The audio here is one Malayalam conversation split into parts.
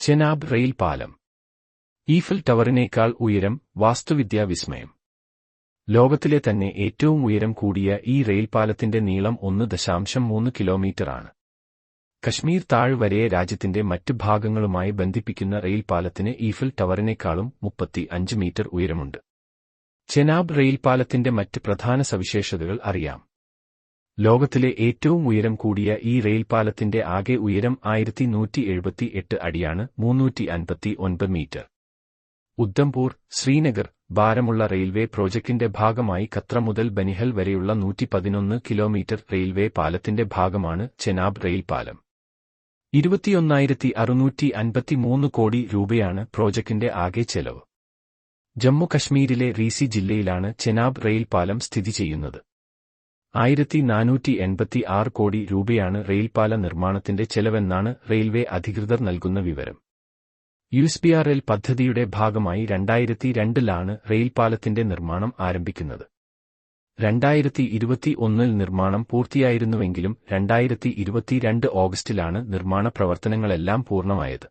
ചെനാബ് റെയിൽ പാലം. ഈഫിൽ ടവറിനേക്കാൾ ഉയരം വാസ്തുവിദ്യാ വിസ്മയം. ലോകത്തിലെ തന്നെ ഏറ്റവും ഉയരം കൂടിയ ഈ റെയിൽ പാലത്തിന്റെ നീളം ഒന്ന് ദശാംശം മൂന്ന് കിലോമീറ്ററാണ്. കശ്മീർ താഴ്വരയെ രാജ്യത്തിന്റെ മറ്റ് ഭാഗങ്ങളുമായി ബന്ധിപ്പിക്കുന്ന റെയിൽ പാലത്തിന് ഈഫിൽ ടവറിനേക്കാളും മുപ്പത്തി അഞ്ച് മീറ്റർ ഉയരമുണ്ട്. ചെനാബ് റെയിൽ പാലത്തിന്റെ മറ്റ് പ്രധാന സവിശേഷതകൾ അറിയാം. ലോകത്തിലെ ഏറ്റവും ഉയരം കൂടിയ ഈ റെയിൽപാലത്തിന്റെ ആകെ ഉയരം ആയിരത്തി നൂറ്റി എഴുപത്തി എട്ട് അടിയാണ് മുന്നൂറ്റി അൻപത്തി ഒൻപത് മീറ്റർ. ഉദ്ധംപൂർ ശ്രീനഗർ ഭാരമുള്ള റെയിൽവേ പ്രോജക്റ്റിന്റെ ഭാഗമായി ഖത്ര മുതൽ ബനിഹൽ വരെയുള്ള നൂറ്റി പതിനൊന്ന് കിലോമീറ്റർ റെയിൽവേ പാലത്തിന്റെ ഭാഗമാണ് ചെനാബ് റെയിൽ പാലം ഇരുപത്തിയൊന്നായിരത്തി അറുന്നൂറ്റി അൻപത്തിമൂന്ന് കോടി രൂപയാണ് പ്രോജക്റ്റിന്റെ ആകെ ചെലവ്. ജമ്മു കശ്മീരിലെ റീസി ജില്ലയിലാണ് ചെനാബ് റെയിൽ പാലം സ്ഥിതി ചെയ്യുന്നത്. ആയിരത്തി നാനൂറ്റി എൺപത്തി ആറ് കോടി രൂപയാണ് റെയിൽപാല നിർമ്മാണത്തിന്റെ ചെലവെന്നാണ് റെയിൽവേ അധികൃതർ നൽകുന്ന വിവരം. യുഎസ്പിആർഎൽ പദ്ധതിയുടെ ഭാഗമായി രണ്ടായിരത്തി രണ്ടിലാണ് റെയിൽപാലത്തിന്റെ നിർമ്മാണം ആരംഭിക്കുന്നത്. രണ്ടായിരത്തി ഇരുപത്തി ഒന്നിൽ നിർമ്മാണം പൂർത്തിയായിരുന്നുവെങ്കിലും രണ്ടായിരത്തി ഇരുപത്തിരണ്ട് ഓഗസ്റ്റിലാണ് നിർമ്മാണ പ്രവർത്തനങ്ങളെല്ലാം പൂർണമായത്.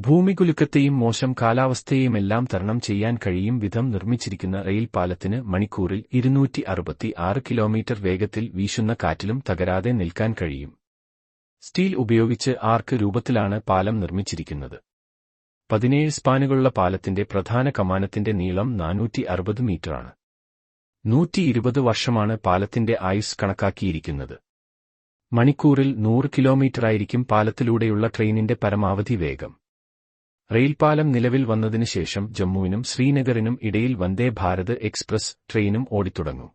ഭൂമികുലുക്കത്തെയും മോശം കാലാവസ്ഥയെയുമെല്ലാം തരണം ചെയ്യാൻ കഴിയും വിധം നിർമ്മിച്ചിരിക്കുന്ന റെയിൽപാലത്തിന് മണിക്കൂറിൽ ഇരുന്നൂറ്റി അറുപത്തി ആറ് കിലോമീറ്റർ വേഗത്തിൽ വീശുന്ന കാറ്റിലും തകരാതെ നിൽക്കാൻ കഴിയും. സ്റ്റീൽ ഉപയോഗിച്ച് ആർക്ക് രൂപത്തിലാണ് പാലം നിർമ്മിച്ചിരിക്കുന്നത്? പതിനേഴ് സ്പാനുകളുള്ള പാലത്തിന്റെ പ്രധാന കമാനത്തിന്റെ നീളം നാനൂറ്റി അറുപത് മീറ്ററാണ്. നൂറ്റി ഇരുപത് വർഷമാണ് പാലത്തിന്റെ ആയുസ് കണക്കാക്കിയിരിക്കുന്നത്. മണിക്കൂറിൽ നൂറ് കിലോമീറ്ററായിരിക്കും പാലത്തിലൂടെയുള്ള ട്രെയിനിന്റെ പരമാവധി വേഗം. റെയിൽപാലം നിലവിൽ വന്നതിനുശേഷം ജമ്മുവിനും ശ്രീനഗറിനും ഇടയിൽ വന്ദേ ഭാരത് എക്സ്പ്രസ് ട്രെയിനും ഓടിത്തുടങ്ങും.